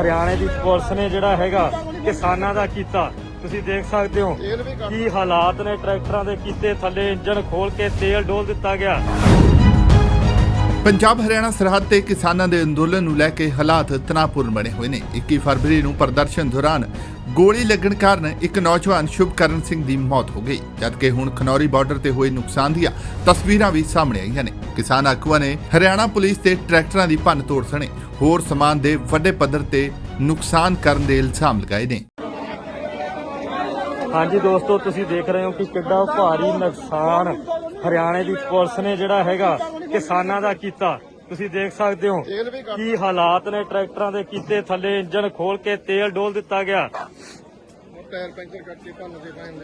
ਹਰਿਆਣੇ ਦੀ ਪੁਲਿਸ ਨੇ ਜਿਹੜਾ ਹੈਗਾ ਕਿਸਾਨਾਂ ਦਾ ਕੀਤਾ। ਤੁਸੀਂ ਦੇਖ ਸਕਦੇ ਹੋ ਕੀ ਹਾਲਾਤ ਨੇ ਟਰੈਕਟਰਾਂ ਦੇ ਕੀਤੇ ਥੱਲੇ ਇੰਜਨ ਖੋਲ ਕੇ ਤੇਲ ਡੋਲ ਦਿੱਤਾ ਗਿਆ। ਪੰਜਾਬ ਹਰਿਆਣਾ ਸਰਹੱਦ ਤੇ ਕਿਸਾਨਾਂ ਦੇ ਅੰਦੋਲਨ ਨੂੰ ਲੈ ਕੇ ਹਾਲਾਤ ਤਣਾਅਪੂਰਨ ਬਣੇ ਹੋਏ ਨੇ। 21 ਫਰਵਰੀ ਨੂੰ ਪ੍ਰਦਰਸ਼ਨ ਦੌਰਾਨ ਗੋਲੀ ਲੱਗਣ ਕਾਰਨ ਇੱਕ ਨੌਜਵਾਨ ਸ਼ੁਭਕਰਨ ਸਿੰਘ ਦੀ ਮੌਤ ਹੋ ਗਈ। ਜਦਕਿ ਹੁਣ ਖਨੌਰੀ ਬਾਰਡਰ ਤੇ ਹੋਏ ਨੁਕਸਾਨ ਦੀਆਂ ਤਸਵੀਰਾਂ ਵੀ ਸਾਹਮਣੇ ਆਈਆਂ ਨੇ। ਕਿਸਾਨ ਆਗੂਆਂ ਨੇ ਹਰਿਆਣਾ ਪੁਲਿਸ ਤੇ ਟਰੈਕਟਰਾਂ ਦੀ ਭੰਨ ਤੋੜ ਸਣੇ। ਹੋਰ ਸਮਾਨ ਦੇ ਵੱਡੇ ਪੱਧਰ ਤੇ ਨੁਕਸਾਨ ਕਰਨ ਦੇ ਇਲਜ਼ਾਮ ਲਗਾਏ ਨੇ। ਹਾਂਜੀ ਦੋਸਤੋ, ਤੁਸੀਂ ਦੇਖ ਰਹੇ ਹੋ ਕਿ ਕਿੱਡਾ ਭਾਰੀ ਨੁਕਸਾਨ ਹਰਿਆਣੇ ਦੀ ਪੁਲਿਸ ਨੇ ਜਿਹੜਾ ਹੈਗਾ ਕਿਸਾਨਾਂ ਦਾ ਕੀਤਾ। ਤੁਸੀਂ ਦੇਖ ਸਕਦੇ ਹੋ ਕੀ ਹਾਲਾਤ ਨੇ ਟਰੈਕਟਰਾਂ ਦੇ ਕੀਤੇ ਥੱਲੇ ਇੰਜਨ ਖੋਲ ਕੇ ਤੇਲ ਡੋਲ ਦਿੱਤਾ ਗਿਆ। ਟਾਇਰ ਪੈਂਚਰ ਕਰਕੇ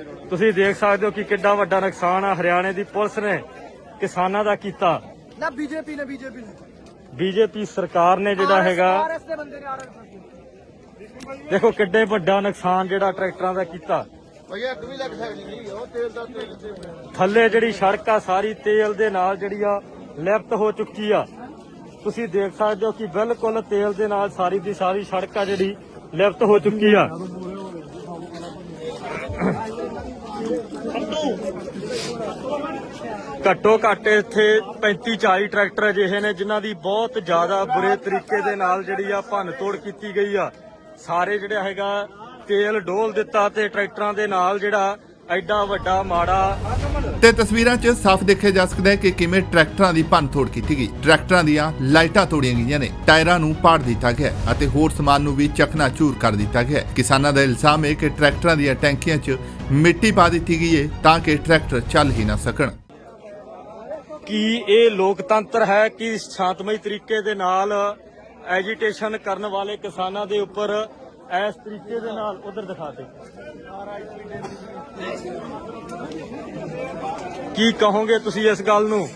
ਰੋਡ ਤੁਸੀਂ ਦੇਖ ਸਕਦੇ ਹੋ ਕਿ ਕਿੱਡਾ ਵੱਡਾ ਨੁਕਸਾਨ ਆ ਹਰਿਆਣੇ ਦੀ ਪੁਲਿਸ ਨੇ ਕਿਸਾਨਾਂ ਦਾ ਕੀਤਾ। ਨਾ ਬੀਜੇਪੀ ਨੇ ਬੀਜੇਪੀ ਨੇ। ਬੀਜੇਪੀ ਸਰਕਾਰ ਨੇ ਜਿਹੜਾ ਹੈਗਾ ਦੇਖੋ ਕਿੱਡੇ ਵੱਡਾ ਨੁਕਸਾਨ ਜਿਹੜਾ ਟਰੈਕਟਰਾਂ ਦਾ ਕੀਤਾ। ਭਈਆ ਅੱਗ ਵੀ ਲੱਗ ਸਕਦੀ ਸੀ ਉਹ ਤੇਲ ਦਾ ਤੇਲ ਤੇ ਥੱਲੇ ਜਿਹੜੀ ਸੜਕ ਆ ਸਾਰੀ ਤੇਲ ਦੇ ਨਾਲ ਜਿਹੜੀ ਆ ਲਿਪਤ ਹੋ ਚੁੱਕੀ ਆ। ਤੁਸੀਂ ਦੇਖ ਸਕਦੇ ਹੋ ਕਿ ਬਿਲਕੁਲ ਤੇਲ ਦੇ ਨਾਲ ਸਾਰੀ ਦੀ ਸਾਰੀ ਸੜਕ ਆ ਜਿਹੜੀ ਲਿਪਤ ਹੋ ਚੁੱਕੀ ਆ। ਘੱਟੋ ਘੱਟ ਇੱਥੇ 35 40 ਟਰੈਕਟਰ ਅਜਿਹੇ ਨੇ ਜਿਨ੍ਹਾਂ ਦੀ ਬਹੁਤ ਜ਼ਿਆਦਾ ਬੁਰੇ ਤਰੀਕੇ ਦੇ ਨਾਲ ਜਿਹੜੀ ਆ ਭੰਨ ਤੋੜ ਕੀਤੀ ਗਈ ਆ। ਸਾਰੇ ਜਿਹੜਾ ਹੈਗਾ ਤੇਲ ਡੋਲ ਦਿੱਤਾ ਤੇ ਟਰੈਕਟਰਾਂ ਦੇ ਨਾਲ ਜਿਹੜਾ ਐਡਾ ਵੱਡਾ ਮਾੜਾ ਤੇ ਤਸਵੀਰਾਂ 'ਚ ਸਾਫ਼ ਦੇਖਿਆ ਜਾ ਸਕਦਾ ਹੈ ਕਿ ਕਿਵੇਂ ਟਰੈਕਟਰਾਂ ਦੀ ਭੰਨਤੋੜ ਕੀਤੀ ਗਈ। ਟਰੈਕਟਰਾਂ ਦੀਆਂ ਲਾਈਟਾਂ ਤੋੜੀਆਂ ਗਈਆਂ ਨੇ। ਟਾਇਰਾਂ ਨੂੰ ਪਾੜ ਦਿੱਤਾ ਗਿਆ ਅਤੇ ਹੋਰ ਸਮਾਨ ਨੂੰ ਵੀ ਚਕਨਾਚੂਰ ਕਰ ਦਿੱਤਾ ਗਿਆ ਕਿਸਾਨਾਂ ਦਾ ਇਲਜ਼ਾਮ ਹੈ ਕਿ ਟਰੈਕਟਰਾਂ ਦੀਆਂ ਟੈਂਕੀਆਂ 'ਚ ਮਿੱਟੀ ਪਾ ਦਿੱਤੀ ਗਈ ਹੈ ਤਾਂ ਕਿ ਟਰੈਕਟਰ ਚੱਲ ਹੀ ਨਾ ਸਕਣ। ਕੀ ਇਹ ਲੋਕਤੰਤਰ ਹੈ ਕਿ ਸ਼ਾਂਤਮਈ ਤਰੀਕੇ ਦੇ ਨਾਲ ਐਜੀਟੇਸ਼ਨ ਕਰਨ ਵਾਲੇ ਕਿਸਾਨਾਂ ਦੇ ਉੱਪਰ ਇਸ ਤਰੀਕੇ ਦੇ ਨਾਲ? ਉਧਰ ਦਿਖਾ ਦੇ। ਕੀ ਕਹੋਗੇ ਤੁਸੀਂ ਇਸ ਗੱਲ ਨੂੰ?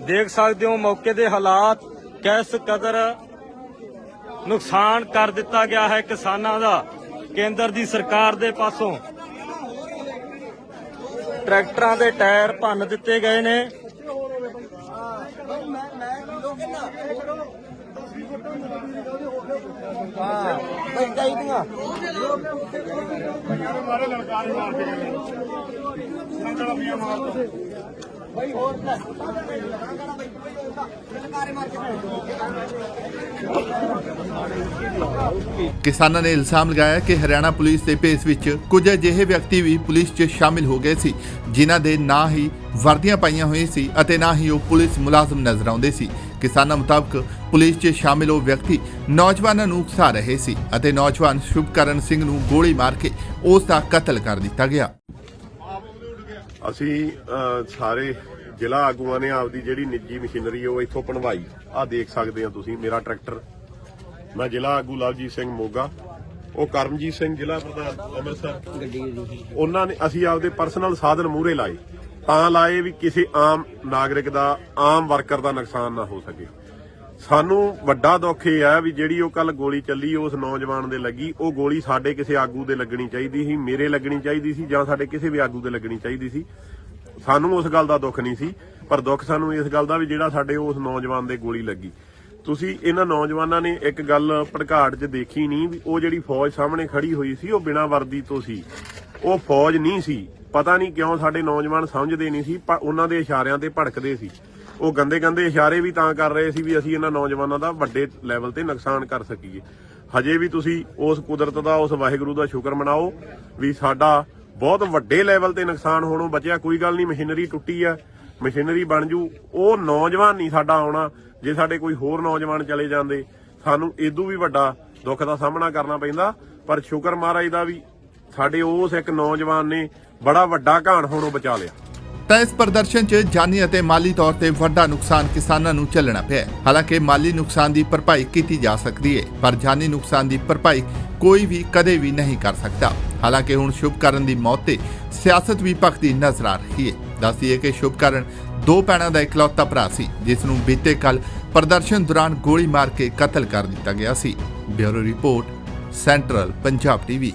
ਦੇਖ ਸਕਦੇ ਹੋ ਮੌਕੇ ਦੇ ਹਾਲਾਤ ਕਿਸ ਕਦਰ ਨੁਕਸਾਨ ਕਰ ਦਿੱਤਾ ਗਿਆ ਹੈ ਕਿਸਾਨਾਂ ਦਾ, ਕੇਂਦਰ ਦੀ ਸਰਕਾਰ ਦੇ ਪਾਸੋਂ। ਟਰੈਕਟਰਾਂ ਦੇ ਟਾਇਰ ਭੰਨ ਦਿੱਤੇ ਗਏ ਨੇ। ਬਈ ਚਾਹੀਦੀਆਂ ਕਿਸਾਨਾਂ ਨੇ ਇਲਜ਼ਾਮ ਲਗਾਇਆ ਕਿ ਹਰਿਆਣਾ ਪੁਲਿਸ ਦੇ ਭੇਸ ਵਿੱਚ ਕੁਝ ਅਜਿਹੇ ਵਿਅਕਤੀ ਵੀ ਪੁਲਿਸ 'ਚ ਸ਼ਾਮਿਲ ਹੋ ਗਏ ਸੀ, ਜਿਨ੍ਹਾਂ ਦੇ ਨਾ ਹੀ ਵਰਦੀਆਂ ਪਾਈਆਂ ਹੋਈਆਂ ਸੀ ਅਤੇ ਨਾ ਹੀ ਉਹ ਪੁਲਿਸ ਮੁਲਾਜ਼ਮ ਨਜ਼ਰ ਆਉਂਦੇ ਸੀ। ਕਿਸਾਨਾਂ ਮੁਤਾਬਕ ਪੁਲਿਸ 'ਚ ਸ਼ਾਮਿਲ ਉਹ ਵਿਅਕਤੀ ਨੌਜਵਾਨਾਂ ਨੂੰ ਉਕਸਾ ਰਹੇ ਸੀ ਅਤੇ ਨੌਜਵਾਨ ਸ਼ੁਭਕਰਨ ਸਿੰਘ ਨੂੰ ਗੋਲੀ ਮਾਰ ਕੇ ਉਸ ਦਾ ਕਤਲ ਕਰ ਦਿੱਤਾ ਗਿਆ। ਅਸੀਂ ਅਹ, ਸਾਰੇ ਜ਼ਿਲ੍ਹਾ ਆਗੂਆਂ ਨੇ ਆਪਦੀ ਜਿਹੜੀ ਨਿੱਜੀ ਮਸ਼ੀਨਰੀ ਉਹ ਇੱਥੋਂ ਪਣਵਾਈ ਆ ਦੇਖ ਸਕਦੇ ਹੋ ਤੁਸੀਂ ਮੇਰਾ ਟਰੈਕਟਰ। ਮੈਂ ਜ਼ਿਲ੍ਹਾ ਆਗੂ ਲਵਜੀਤ ਸਿੰਘ ਮੋਗਾ ਉਹ ਕਰਮਜੀਤ ਸਿੰਘ ਜ਼ਿਲ੍ਹਾ ਪ੍ਰਧਾਨ ਅੰਮ੍ਰਿਤਸਰ। ਉਹਨਾਂ ਨੇ ਅਸੀਂ ਆਪਦੇ ਪਰਸਨਲ ਸਾਧਨ ਮੂਹਰੇ ਲਾਏ ਤਾਂ ਲਾਏ ਵੀ ਕਿਸੇ ਆਮ ਨਾਗਰਿਕ ਦਾ ਆਮ ਵਰਕਰ ਦਾ ਨੁਕਸਾਨ ਨਾ ਹੋ ਸਕੇ। ਸਾਨੂੰ ਵੱਡਾ ਦੁੱਖ ਇਹ ਆ ਵੀ ਜਿਹੜੀ ਉਹ ਕੱਲ ਗੋਲੀ ਚੱਲੀ, ਉਸ ਨੌਜਵਾਨ ਦੇ ਲੱਗੀ, ਉਹ ਗੋਲੀ ਸਾਡੇ ਕਿਸੇ ਆਗੂ ਦੇ ਲੱਗਣੀ ਚਾਹੀਦੀ ਸੀ, ਮੇਰੇ ਲੱਗਣੀ ਚਾਹੀਦੀ ਸੀ ਜਾਂ ਸਾਡੇ ਕਿਸੇ ਵੀ ਆਗੂ ਦੇ ਲੱਗਣੀ ਚਾਹੀਦੀ ਸੀ। ਸਾਨੂੰ ਉਸ ਗੱਲ ਦਾ ਦੁੱਖ ਨਹੀਂ ਸੀ, ਪਰ ਦੁੱਖ ਸਾਨੂੰ ਇਸ ਗੱਲ ਦਾ ਵੀ ਜਿਹੜਾ ਸਾਡੇ ਉਸ ਨੌਜਵਾਨ ਦੇ ਗੋਲੀ ਲੱਗੀ। ਤੁਸੀਂ ਇਹਨਾਂ ਨੌਜਵਾਨਾਂ ਨੇ ਇੱਕ ਗੱਲ ਭੜਕਾਟ 'ਚ ਦੇਖੀ ਨਹੀਂ ਵੀ ਉਹ ਜਿਹੜੀ ਫੌਜ ਸਾਹਮਣੇ ਖੜੀ ਹੋਈ ਸੀ, ਉਹ ਬਿਨਾਂ ਵਰਦੀ ਤੋਂ ਸੀ। ਉਹ ਫੌਜ ਨਹੀਂ ਸੀ। ਪਤਾ ਨਹੀਂ ਕਿਉਂ ਸਾਡੇ ਨੌਜਵਾਨ ਸਮਝਦੇ ਨਹੀਂ ਸੀ, ਪਰ ਉਹਨਾਂ ਦੇ ਇਸ਼ਾਰਿਆਂ ਤੇ ਭੜਕਦੇ ਸੀ। ਉਹ ਗੰਦੇ ਗੰਦੇ ਇਸ਼ਾਰੇ ਵੀ ਤਾਂ ਕਰ ਰਹੇ ਸੀ ਵੀ ਅਸੀਂ ਇਹਨਾਂ ਨੌਜਵਾਨਾਂ ਦਾ ਵੱਡੇ ਲੈਵਲ ਤੇ ਨੁਕਸਾਨ ਕਰ ਸਕੀਏ। ਹਜੇ ਵੀ ਤੁਸੀਂ ਉਸ ਕੁਦਰਤ ਦਾ, ਉਸ ਵਾਹਿਗੁਰੂ ਦਾ ਸ਼ੁਕਰ ਮਨਾਓ ਵੀ ਸਾਡਾ ਬਹੁਤ ਵੱਡੇ ਲੈਵਲ ਤੇ ਨੁਕਸਾਨ ਹੋਣੋਂ ਬਚਿਆ। ਕੋਈ ਗੱਲ ਨਹੀਂ ਮਸ਼ੀਨਰੀ ਟੁੱਟੀ ਆ ਮਸ਼ੀਨਰੀ ਬਣ ਜੂ। ਉਹ ਨੌਜਵਾਨ ਨਹੀਂ ਸਾਡਾ ਆਉਣਾ, ਜੇ ਸਾਡੇ ਕੋਈ ਹੋਰ ਨੌਜਵਾਨ ਚਲੇ ਜਾਂਦੇ। ਸਾਨੂੰ ਇਦੋਂ ਵੀ ਵੱਡਾ ਦੁੱਖ ਦਾ ਸਾਹਮਣਾ ਕਰਨਾ ਪੈਂਦਾ, ਪਰ ਸ਼ੁਕਰ ਮਹਾਰਾਜ ਦਾ ਵੀ ਸਾਡੇ ਉਸ ਇੱਕ ਨੌਜਵਾਨ ਨੇ ਬੜਾ ਵੱਡਾ ਘਾਣ ਹੋਣੋਂ ਬਚਾ ਲਿਆ। ਤਾਂ ਇਸ ਪ੍ਰਦਰਸ਼ਨ 'ਚ ਜਾਨੀ ਅਤੇ ਮਾਲੀ ਤੌਰ ਤੇ ਵੱਡਾ ਨੁਕਸਾਨ ਕਿਸਾਨਾਂ ਨੂੰ ਝੱਲਣਾ ਪਿਆ ਹਾਲਾਂਕਿ ਮਾਲੀ ਨੁਕਸਾਨ ਦੀ ਭਰਪਾਈ ਕੀਤੀ ਜਾ ਸਕਦੀ ਹੈ, ਪਰ ਜਾਨੀ ਨੁਕਸਾਨ ਦੀ ਭਰਪਾਈ ਕੋਈ ਵੀ ਕਦੇ ਵੀ ਨਹੀਂ ਕਰ ਸਕਦਾ। ਹਾਲਾਂਕਿ ਹੁਣ ਸ਼ੁਭਕਰਨ ਦੀ ਮੌਤ ਤੇ ਸਿਆਸਤ ਵੀ ਭਖਦੀ ਨਜ਼ਰ ਆ ਰਹੀ ਹੈ। ਦੱਸਦੀਏ ਕਿ ਸ਼ੁਭਕਰਨ ਦੋ ਭੈਣਾਂ ਦਾ ਇਕਲੌਤਾ ਭਰਾ ਸੀ, ਜਿਸ ਨੂੰ ਬੀਤੇ ਕੱਲ ਪ੍ਰਦਰਸ਼ਨ ਦੌਰਾਨ ਗੋਲੀ ਮਾਰ ਕੇ ਕਤਲ ਕਰ ਦਿੱਤਾ ਗਿਆ ਸੀ। Bureau report, central Punjab TV.